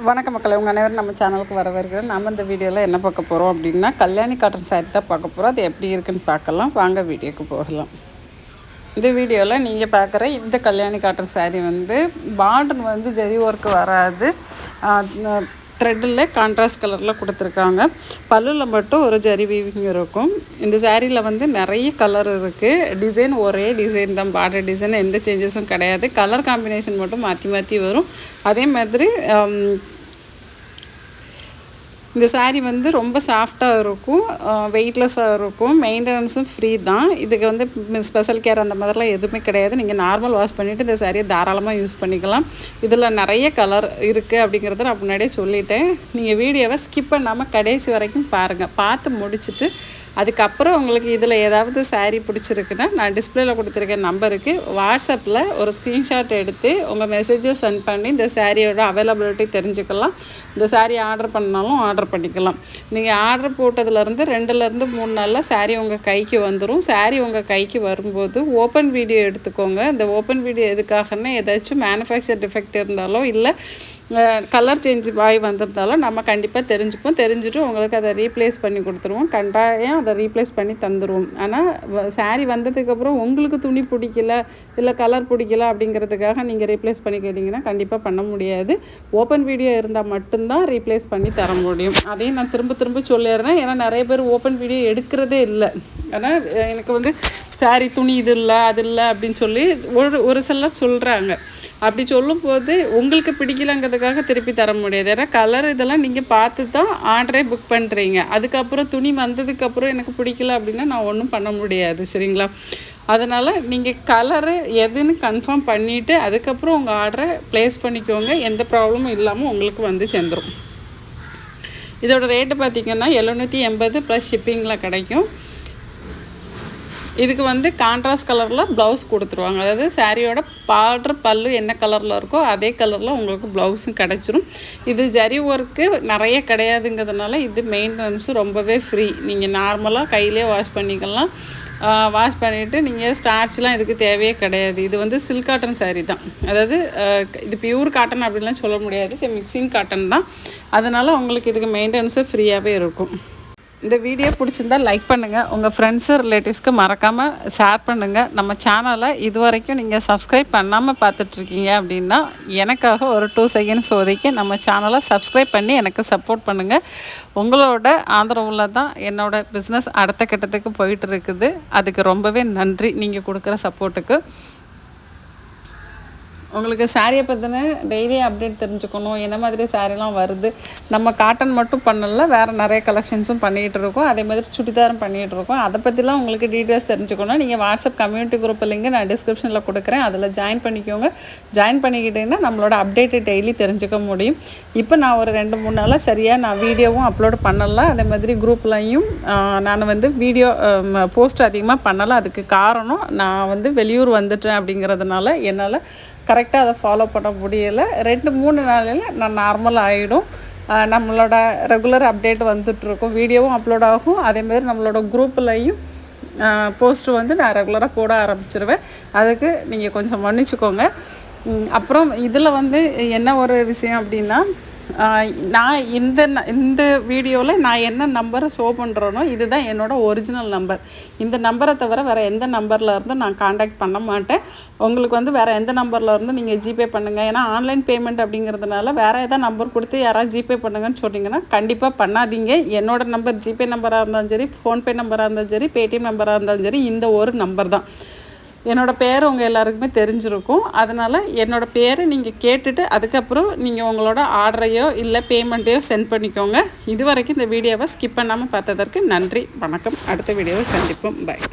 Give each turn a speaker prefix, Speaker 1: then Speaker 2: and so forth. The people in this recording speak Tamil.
Speaker 1: வணக்கம் மக்களை உங்கள் அனைவரும் நம்ம சேனலுக்கு வரவேற்கிறோம். நம்ம இந்த வீடியோவில் என்ன பார்க்க போகிறோம் அப்படின்னா கல்யாணி காட்டன் சாரி தான் பார்க்க போகிறோம் அது எப்படி இருக்குன்னு பார்க்கலாம். வாங்க வீடியோக்கு போகலாம். இந்த வீடியோவில் நீங்கள் பார்க்குற இந்த கல்யாணி காட்டன் சாரி வந்து பார்டர் வந்து ஜெரி ஒர்க்கு வராது. த்ரெட்டில் கான்ட்ராஸ்ட் கலரில் கொடுத்துருக்காங்க. பல்லில் மட்டும் ஒரு ஜரி வீவிங் இருக்கும். இந்த சேரீயில் வந்து நிறைய கலர் இருக்குது டிசைன் ஒரே டிசைன் தான். பார்டர் டிசைன் எந்த சேஞ்சஸும் கிடையாது. கலர் காம்பினேஷன் மட்டும் மாற்றி மாற்றி வரும். அதே மாதிரி um, இந்த சாரீ வந்து ரொம்ப சாஃப்டாக இருக்கும். வெயிட்லெஸ்ஸாக இருக்கும். மெயின்டெனன்ஸும் ஃப்ரீ தான். இதுக்கு வந்து ஸ்பெஷல் கேர் அந்த மாதிரிலாம் எதுவுமே கிடையாது. நீங்கள் நார்மல் வாஷ் பண்ணிவிட்டு இந்த சாரியை தாராளமாக யூஸ் பண்ணிக்கலாம். இதில் நிறைய கலர் இருக்குது அப்படிங்கிறத நான் முன்னாடியே சொல்லிட்டேன். நீங்கள் வீடியோவை ஸ்கிப் பண்ணாமல் கடைசி வரைக்கும் பாருங்கள் பார்த்து முடிச்சுட்டு அதுக்கப்புறம் உங்களுக்கு இதில் ஏதாவது சாரீ பிடிச்சிருக்குன்னா நான் டிஸ்பிளேல கொடுத்துருக்க நம்பருக்கு வாட்ஸ்அப்பில் ஒரு ஸ்க்ரீன்ஷாட் எடுத்து உங்கள் மெசேஜை சென்ட் பண்ணி இந்த சாரியோட அவைலபிலிட்டி தெரிஞ்சுக்கலாம். இந்த சாரீ ஆர்டர் பண்ணாலும் ஆர்டர் பண்ணிக்கலாம். நீங்கள் ஆர்டர் போட்டதுலேருந்து ரெண்டுலேருந்து மூணு நாளில் சாரீ உங்கள் கைக்கு வந்துடும் சாரீ உங்கள் கைக்கு வரும்போது ஓப்பன் வீடியோ எடுத்துக்கோங்க. இந்த ஓப்பன் வீடியோ எதுக்காகன்னா ஏதாச்சும் மேனுஃபேக்சர் டிஃபெக்ட் இருந்தாலோ இல்லை கலர் சேஞ்சு பாய் வந்திருந்தாலும் நம்ம கண்டிப்பாக தெரிஞ்சுப்போம். தெரிஞ்சுட்டு உங்களுக்கு அதை ரீப்ளேஸ் பண்ணி கொடுத்துருவோம். கண்டாயம் அதை ரீப்ளேஸ் பண்ணி தந்துடுவோம் ஆனால் சாரீ வந்ததுக்கப்புறம் உங்களுக்கு துணி பிடிக்கல இல்லை கலர் பிடிக்கல அப்படிங்கிறதுக்காக நீங்கள் ரீப்ளேஸ் பண்ணி கேட்டிங்கன்னா கண்டிப்பாக பண்ண முடியாது. ஓப்பன் வீடியோ இருந்தால் மட்டும்தான் ரீப்ளேஸ் பண்ணி தர முடியும். அதையும் நான் திரும்ப திரும்ப சொல்லிடுறேன். ஏன்னா நிறைய பேர் ஓப்பன் வீடியோ எடுக்கிறதே இல்லை. ஆனால் எனக்கு வந்து சாரி துணி இது இல்லை அது இல்லை அப்படின்னு சொல்லி ஒரு ஒரு சிலர் சொல்கிறாங்க அப்படி சொல்லும்போது உங்களுக்கு பிடிக்கலங்கிறதுக்காக திருப்பி தர முடியாது. ஏன்னா கலர் இதெல்லாம் நீங்கள் பார்த்து தான் ஆர்டரே புக் பண்ணுறீங்க அதுக்கப்புறம் துணி வந்ததுக்கப்புறம் எனக்கு பிடிக்கல அப்படின்னா நான் ஒன்றும் பண்ண முடியாது. சரிங்களா? அதனால் நீங்கள் கலரு எதுன்னு கன்ஃபார்ம் பண்ணிவிட்டு அதுக்கப்புறம் உங்கள் ஆர்டரை ப்ளேஸ் பண்ணிக்கோங்க. எந்த ப்ராப்ளமும் இல்லாமல் உங்களுக்கு வந்து சேர்ந்துடும் இதோட ரேட்டு பார்த்திங்கன்னா எழுநூற்றி எண்பது ப்ளஸ் ஷிப்பிங்கில் கிடைக்கும். இதுக்கு வந்து கான்ட்ராஸ்ட் கலரில் ப்ளவுஸ் கொடுத்துருவாங்க. அதாவது சாரியோட பார்டர் பல்லு என்ன கலரில் இருக்கோ அதே கலரில் உங்களுக்கு ப்ளவுஸும் கிடச்சிரும். இது ஜரி ஒர்க்கு நிறைய கிடையாதுங்கிறதுனால இது மெயின்டெனன்ஸு ரொம்பவே ஃப்ரீ நீங்கள் நார்மலாக கையிலே வாஷ் பண்ணிக்கலாம். வாஷ் பண்ணிவிட்டு நீங்கள் ஸ்டார்ச்லாம் இதுக்கு தேவையே கிடையாது. இது வந்து சில்க் காட்டன் சாரீ தான். அதாவது இது பியூர் காட்டன் அப்படின்லாம் சொல்ல முடியாது. இது மிக்சிங் காட்டன் தான். அதனால் உங்களுக்கு இதுக்கு மெயின்டெனன்ஸு ஃப்ரீயாகவே இருக்கும். இந்த வீடியோ பிடிச்சிருந்தா லைக் பண்ணுங்கள் உங்கள் ஃப்ரெண்ட்ஸு ரிலேட்டிவ்ஸ்க்கு மறக்காமல் ஷேர் பண்ணுங்கள் நம்ம சேனலை இது வரைக்கும் நீங்கள் சப்ஸ்கிரைப் பண்ணாமல் பார்த்துட்ருக்கீங்க அப்படின்னா எனக்காக ஒரு டூ செகண்ட்ஸ் ஒதுக்கி நம்ம சேனலை சப்ஸ்கிரைப் பண்ணி எனக்கு சப்போர்ட் பண்ணுங்கள் உங்களோட ஆதரவில் தான் என்னோடய பிஸ்னஸ் அடுத்த கட்டத்துக்கு போயிட்டு இருக்குது. அதுக்கு ரொம்பவே நன்றி. நீங்கள் கொடுக்குற சப்போர்ட்டுக்கு உங்களுக்கு சாரியை பற்றின டெய்லி அப்டேட் தெரிஞ்சுக்கணும். என்ன மாதிரி சாரீலாம் வருது? நம்ம காட்டன் மட்டும் பண்ணல வேறு நிறைய கலெக்ஷன்ஸும் பண்ணிகிட்டு இருக்கோம். அதே மாதிரி சுடிதாரும் பண்ணிகிட்டு இருக்கோம். அதை பற்றிலாம் உங்களுக்கு டீட்டெயில்ஸ் தெரிஞ்சுக்கணும். நீங்கள் வாட்ஸ்அப் கம்யூனிட்டி குரூப் லிங்க் நான் டிஸ்கிரிப்ஷனில் கொடுக்குறேன். அதில் ஜாயின் பண்ணிக்கோங்க. ஜாயின் பண்ணிக்கிட்டீங்கன்னா நம்மளோட அப்டேட்டு டெய்லி தெரிஞ்சுக்க முடியும். இப்போ நான் ஒரு ரெண்டு மூணு நாளாக சரியாக நான் வீடியோவும் அப்லோட் பண்ணலை. அதே மாதிரி குரூப்லையும் நான் வந்து வீடியோ போஸ்ட் அதிகமாக பண்ணலை. அதுக்கு காரணம் நான் வந்து வெளியூர் வந்துட்டேன் அப்படிங்கிறதுனால என்னால் கரெக்டாக அதை ஃபாலோ பண்ண முடியலை. ரெண்டு மூணு நாளில் நான் நார்மல் ஆகிடும் நம்மளோட ரெகுலர் அப்டேட் வந்துட்டுருக்கும் வீடியோவும் அப்லோட் ஆகும். அதேமாதிரி நம்மளோட குரூப்லேயும் போஸ்ட்டு வந்து நான் ரெகுலராக போட ஆரம்பிச்சிருவேன். அதுக்கு நீங்கள் கொஞ்சம் மன்னிச்சுக்கோங்க. அப்புறம் இதில் வந்து என்ன ஒரு விஷயம் அப்படின்னா நான் இந்த இந்த வீடியோவில் நான் என்ன நம்பரை ஷோ பண்ணுறேனோ இதுதான் என்னோடய ஒரிஜினல் நம்பர் இந்த நம்பரை தவிர வேறு எந்த நம்பரில் இருந்தும் நான் காண்டாக்ட் பண்ண மாட்டேன். உங்களுக்கு வந்து வேறு எந்த நம்பரில் இருந்தும் நீங்கள் ஜிபே பண்ணுங்கள் ஏன்னா ஆன்லைன் பேமெண்ட் அப்படிங்கிறதுனால வேறு எதாவது நம்பர் கொடுத்து யாராவது ஜிபே பண்ணுங்கன்னு சொன்னீங்கன்னா கண்டிப்பாக பண்ணாதீங்க. என்னோடய நம்பர் ஜிபே நம்பராக இருந்தாலும் சரி ஃபோன்பே நம்பராக இருந்தாலும் சரி பேடிஎம் நம்பராக இருந்தாலும் சரி இந்த ஒரு நம்பர் தான். என்னோடய பேர் உங்கள் எல்லாருக்குமே தெரிஞ்சிருக்கும். அதனால் என்னோடய பேரை நீங்கள் கேட்டுட்டு அதுக்கப்புறம் நீங்கள் உங்களோட ஆர்டரையோ இல்லை பேமெண்ட்டையோ சென்ட் பண்ணிக்கோங்க. இது வரைக்கும் இந்த வீடியோவை ஸ்கிப் பண்ணாமல் பார்த்ததற்கு நன்றி. வணக்கம். அடுத்த வீடியோவை சந்திப்போம். பாய்